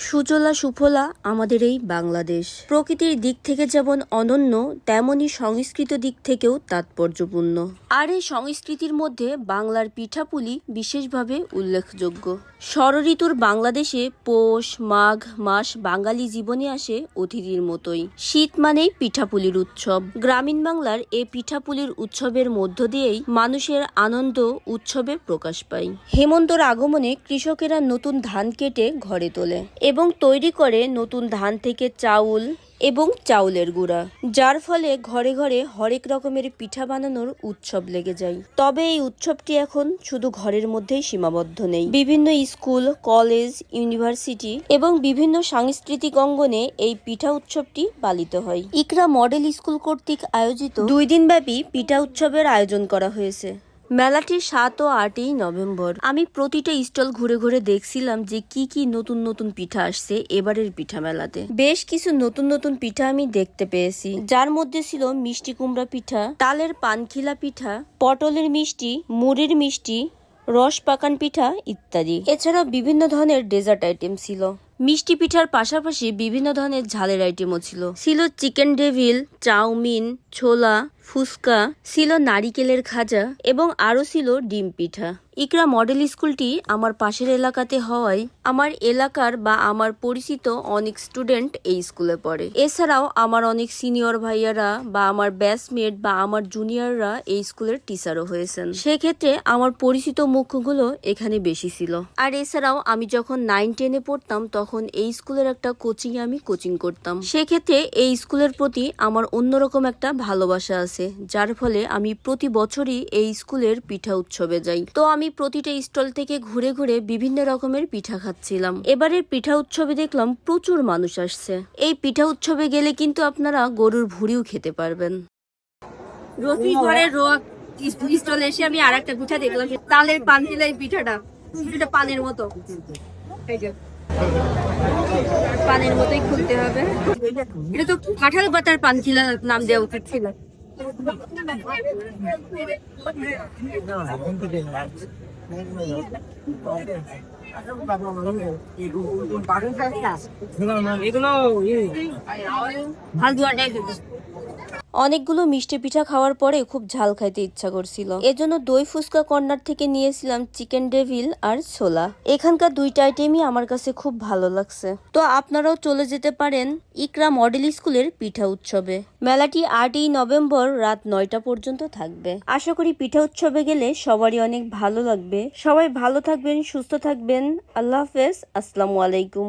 সুজলা সুফলা আমাদের এই বাংলাদেশ। প্রকৃতির দিক থেকে যেমন অনন্য, তেমনি সংস্কৃত দিক থেকেও তাৎপর্যপূর্ণ। আর এই সংস্কৃতির মধ্যে বাংলার পিঠাপুলি বিশেষভাবে উল্লেখযোগ্য। ষড়ঋতুর বাংলাদেশে পৌষ, মাঘ মাস বাঙালি জীবনে আসে অতিথির মতোই। শীত মানেই পিঠাপুলির উৎসব। গ্রামীণ বাংলার এই পিঠাপুলির উৎসবের মধ্য দিয়েই মানুষের আনন্দ উৎসবে প্রকাশ পায়। হেমন্তর আগমনে কৃষকেরা নতুন ধান কেটে ঘরে তোলে। এবং তৈরি করে নতুন ধান থেকে চাউল এবং চাউলের গুঁড়া, যার ফলে ঘরে ঘরে হরেক রকমের পিঠা বানানোর উৎসব লেগে যায়। তবে এই উৎসবটি এখন শুধু ঘরের মধ্যেই সীমাবদ্ধ নেই। বিভিন্ন স্কুল, কলেজ, ইউনিভার্সিটি এবং বিভিন্ন সাংস্কৃতিক অঙ্গনে এই পিঠা উৎসবটি পালিত হয়। ইকরা মডেল স্কুল কর্তৃক আয়োজিত দুই দিনব্যাপী পিঠা উৎসবের আয়োজন করা হয়েছে। মেলাটি সাত ও আটই নভেম্বর। আমি প্রতিটা স্টল ঘুরে ঘুরে দেখছিলাম যে কি কি নতুন নতুন পিঠা আসছে এবারের পিঠা মেলাতে। বেশ কিছু নতুন নতুন পিঠা আমি দেখতে পেয়েছি। যার মধ্যে ছিল মিষ্টি কুমড়া পিঠা, তালের পানখিলা পিঠা, পটলের মিষ্টি, মুড়ির মিষ্টি, রস পাকান পিঠা ইত্যাদি। এছাড়াও বিভিন্ন ধরনের ডেজার্ট আইটেম ছিল। মিষ্টি পিঠার পাশাপাশি বিভিন্ন ধরনের ঝালের আইটেমও ছিল। ছিল চিকেন ডেভিল চাউমিন, ছোলা, ফুচকা, ছিল নারিকেলের খাজা এবং আরও ছিল ডিম পিঠা। ইকরা মডেল স্কুলটি আমার পাশের এলাকাতে হওয়ায় আমার এলাকার বা আমার পরিচিত অনেক স্টুডেন্ট এই স্কুলে পড়ে। এছাড়াও আমার অনেক সিনিয়র ভাইয়ারা বা আমার ব্যাচমেট বা আমার জুনিয়ররা এই স্কুলের টিচারও হয়েছেন। সেক্ষেত্রে আমার পরিচিত মুখগুলো এখানে বেশি ছিল। আর এছাড়াও আমি যখন নাইন টেনে পড়তাম তখন এই স্কুলের একটা কোচিং আমি কোচিং করতাম। সেক্ষেত্রে এই স্কুলের প্রতি আমার অন্যরকম একটা ভালোবাসা আছে যার ফলে আমি প্রতি বছরই এই স্কুলের পিঠা উৎসবে যাই। তো আমি প্রতিটা স্টল থেকে ঘুরে ঘুরে বিভিন্ন রকমের পিঠা খাচ্ছিলাম। এবারের পিঠা উৎসবে দেখলাম প্রচুর মানুষ আসছে। এই পিঠা উৎসবে গেলে কিন্তু আপনারা গরুর ভুড়িও খেতে পারবেন। রফি ঘরের রোয়া স্টলে এসে আমি আর একটা পিঠা দেখলাম তালের পান দিলে এই পিঠাটা পানের মতো। পানের মতোই খুলতে হবে। এটা তো কাঁঠাল পাতার পান খিলা নাম দেওয়া উচিত ছিল। টাইপ অনেকগুলো মিষ্টি পিঠা খাওয়ার পরে খুব ঝাল খাইতে ইচ্ছা করছিল। এজন্য দই ফুচকা কর্নার থেকে নিয়েছিলাম চিকেন ডেভিল আর ছোলা। এখানকার দুইটা আইটেমই আমার কাছে খুব ভালো লাগছে। তো আপনারাও চলে যেতে পারেন ইকরা মডেল স্কুলের পিঠা উৎসবে। মেলাটি আটই নভেম্বর রাত নয়টা পর্যন্ত থাকবে। আশা করি পিঠা উৎসবে গেলে সবারই অনেক ভালো লাগবে। সবাই ভালো থাকবেন, সুস্থ থাকবেন। আল্লাহ হাফেজ। আসসালামু আলাইকুম।